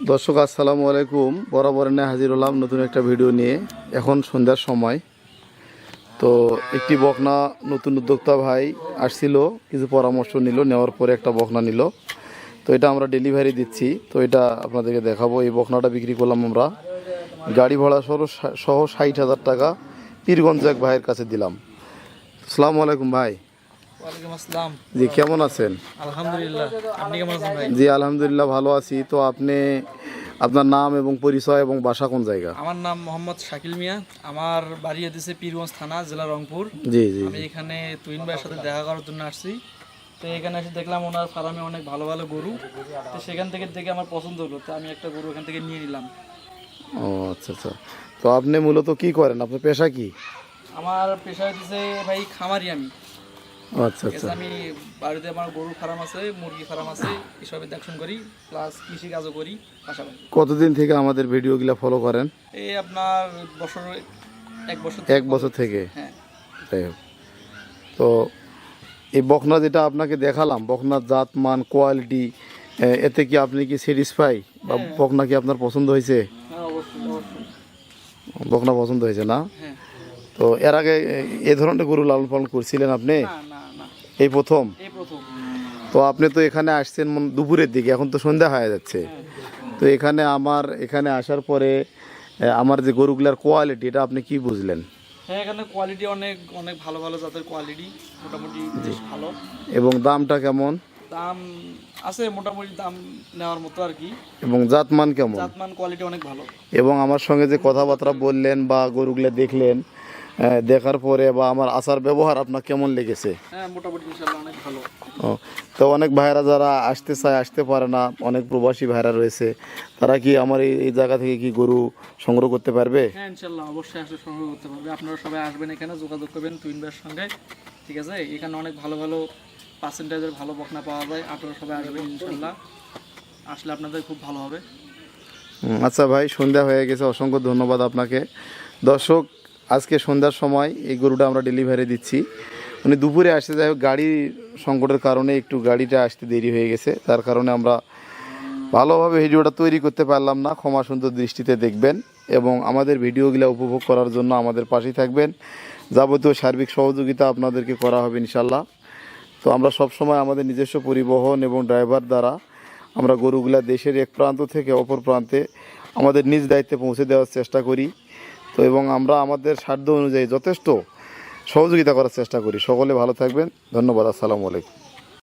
দর্শক, আসসালামু আলাইকুম। বরাবর নিয়ে হাজির হলাম নতুন একটা ভিডিও নিয়ে। এখন সন্ধ্যার সময়। তো একটি বকনা নতুন উদ্যোক্তা ভাই আসছিল, কিছু পরামর্শ নিল, নেওয়ার পরে একটা বকনা নিল। তো এটা আমরা ডেলিভারি দিচ্ছি। তো এটা আপনাদেরকে দেখাবো। এই বকনাটা বিক্রি করলাম আমরা। গাড়ি ভাড়া সহ সহ ষাট হাজার টাকা। পীরগঞ্জ এক ভাইয়ের কাছে দিলাম। আসসালামু আলাইকুম ভাই। জি কেমন আছেন? আলহামদুলিল্লাহ। আপনি কেমন আছেন ভাই? জি আলহামদুলিল্লাহ ভালো আছি। তো আপনি আপনার নাম এবং পরিচয় এবং বাসা কোন জায়গা? আমার নাম মোহাম্মদ শাকিল মিয়া। আমার বাড়ি এদেশে পীরগঞ্জ থানা জেলা রংপুর। জি জি আমি এখানে তুইন ভাইয়ের সাথে দেখা করার জন্য আসছি। তো এখানে এসে দেখলাম ওনার ফার্মে অনেক ভালো ভালো গরু। তো সেখান থেকে দেখে আমার পছন্দ হলো। তো আমি একটা গরু এখান থেকে নিয়ে নিলাম। ও আচ্ছা আচ্ছা। তো আপনি মূলত কি করেন? আপনার পেশা কি? আমার পেশা হচ্ছে ভাই খামারি আমি। আচ্ছা আচ্ছা। আমি বাড়িতে আমার গরু ফার্ম আছে মুরগি ফার্ম আছে এসবের দেখশন করি প্লাস কৃষি কাজও করি পাশাপাশি। কতদিন থেকে আমাদের ভিডিওগুলো ফলো করেন? এই আপনার বছর এক বছর এক বছর থেকে? হ্যাঁ। যাই হোক। তো এই বকনা যেটা আপনাকে দেখালাম বকনার জাত মান কোয়ালিটি এতে কি আপনি কি স্যাটিসফাই বা বকনা কি আপনার পছন্দ হয়েছে? হ্যাঁ বকনা পছন্দ হয়েছে না? হ্যাঁ। তো এর আগে এ- ধরনের গরু লালন পালন করছিলেন আপনি? এই প্রথম? প্রথম। তো আপনি তো এখানে আসছেন দুপুরের দিকে এখন তো সন্ধ্যা হয়ে যাচ্ছে। তো এখানে আমার এখানে আসার পরে আমার যে গরুগুলার কোয়ালিটি এটা আপনি কি বুঝলেন? হ্যাঁ এখানে কোয়ালিটি অনেক অনেক ভালো ভালো জাতের কোয়ালিটি মোটামুটি বেশ ভালো। এবং দামটা কেমন? দাম আছে মোটামুটি দাম নেওয়ার মতো আর কি। এবং জাতমান কেমন? জাতমান কোয়ালিটি অনেক ভালো। এবং আমার সঙ্গে যে কথাবার্তা বললেন বা গরুগুলা দেখলেন দেখার পরে বা আমার আচার ব্যবহার আপনার কেমন লেগেছে? হ্যাঁ মোটামুটি অনেক ভালো। ও তো অনেক ভাইরা যারা আসতে চায় আসতে পারে না অনেক প্রবাসী ভাইরা রয়েছে তারা কি আমার এই জায়গা থেকে কি গরু সংগ্রহ করতে পারবে? হ্যাঁ ইনশাল্লাহ অবশ্যই আসলে সংগ্রহ করতে পারবে। আপনারা সবাই আসবেন এখানে যোগাযোগ করবেন টুইন ভাইয়ের সঙ্গে ঠিক আছে? এখানে অনেক ভালো ভালো পার্সেন্টেজের ভালো বকনা পাওয়া যায়। আপনারা সবাই আসবেন ইনশাল্লাহ। আসলে আপনাদের খুব ভালো হবে। আচ্ছা ভাই সন্ধ্যা হয়ে গেছে অসংখ্য ধন্যবাদ আপনাকে। দর্শক আজকে সন্ধ্যার সময় এই গরুটা আমরা ডেলিভারি দিচ্ছি। উনি দুপুরে আসতে যাই হোক, গাড়ির সংকটের কারণে একটু গাড়িটা আসতে দেরি হয়ে গেছে। তার কারণে আমরা ভালোভাবে ভিডিওটা তৈরি করতে পারলাম না। ক্ষমা সুন্দর দৃষ্টিতে দেখবেন এবং আমাদের ভিডিওগুলো উপভোগ করার জন্য আমাদের পাশেই থাকবেন। যাবতীয় সার্বিক সহযোগিতা আপনাদেরকে করা হবে ইনশাল্লাহ তো আমরা সব সময় আমাদের নিজস্ব পরিবহন এবং ড্রাইভার দ্বারা আমরা গরুগুলা দেশের এক প্রান্ত থেকে অপর প্রান্তে আমাদের নিজ দায়িত্বে পৌঁছে দেওয়ার চেষ্টা করি। তো এবং আমরা আমাদের সাধ্য অনুযায়ী যথেষ্ট সহযোগিতা করার চেষ্টা করি। সকলে ভালো থাকবেন। ধন্যবাদ। আসসালামু আলাইকুম।